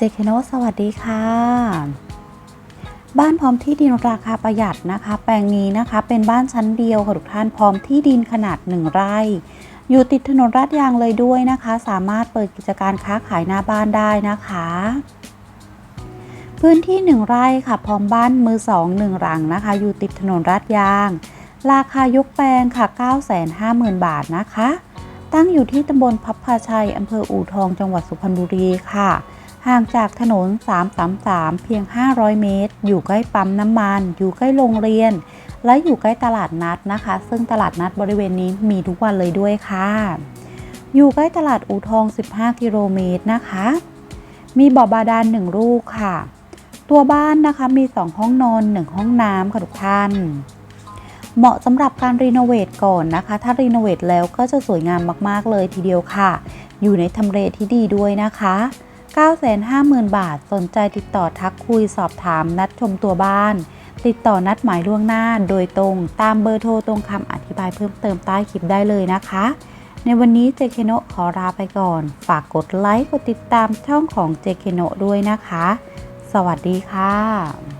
เจคโนสวัสดีค่ะ บ้านพร้อมที่ดินราคาประหยัดนะคะ แปลงนี้นะคะเป็นบ้านชั้นเดียวค่ะทุกท่านพร้อมที่ดินขนาดหนึ่งไร่ อยู่ติดถนนลาดยางเลยด้วยนะคะ สามารถเปิดกิจการค้าขายหน้าบ้านได้นะคะ พื้นที่หนึ่งไร่ค่ะ พร้อมบ้านมือสองหนึ่งหลังนะคะ อยู่ติดถนนลาดยาง ราคายกแปลงค่ะ 950,000 บาทนะคะ ตั้งอยู่ที่ตำบลพับพาชัยอำเภออู่ทองจังหวัดสุพรรณบุรีค่ะ ห่างจากถนน 333 เพียง 500 เมตร อยู่ใกล้ปั๊มน้ำมัน อยู่ใกล้โรงเรียน และอยู่ใกล้ตลาดนัดนะคะ ซึ่งตลาดนัดบริเวณนี้มีทุกวันเลยด้วยค่ะ อยู่ใกล้ตลาดอู่ทอง 15 กิโลเมตรนะคะ มีบ่อบาดาลหนึ่งลูกค่ะ ตัวบ้านนะคะมี 2 ห้องนอน 1 ห้องน้ำค่ะทุกท่านเหมาะสำหรับการรีโนเวทก่อนนะคะ ถ้ารีโนเวทแล้วก็จะสวยงามมากๆเลยทีเดียวค่ะ อยู่ในทำเลที่ดีด้วยนะคะ 950,000 บาท สนใจติดต่อทักคุยสอบถามนัดชมตัวบ้าน ติดต่อนัดหมายล่วงหน้าโดยตรงตามเบอร์โทรตรงคำอธิบายเพิ่มเติมใต้คลิปได้เลยนะคะ ในวันนี้เจเคโนขอลาไปก่อน ฝากกดไลค์กดติดตามช่องของเจเคโนด้วยนะคะ สวัสดีค่ะ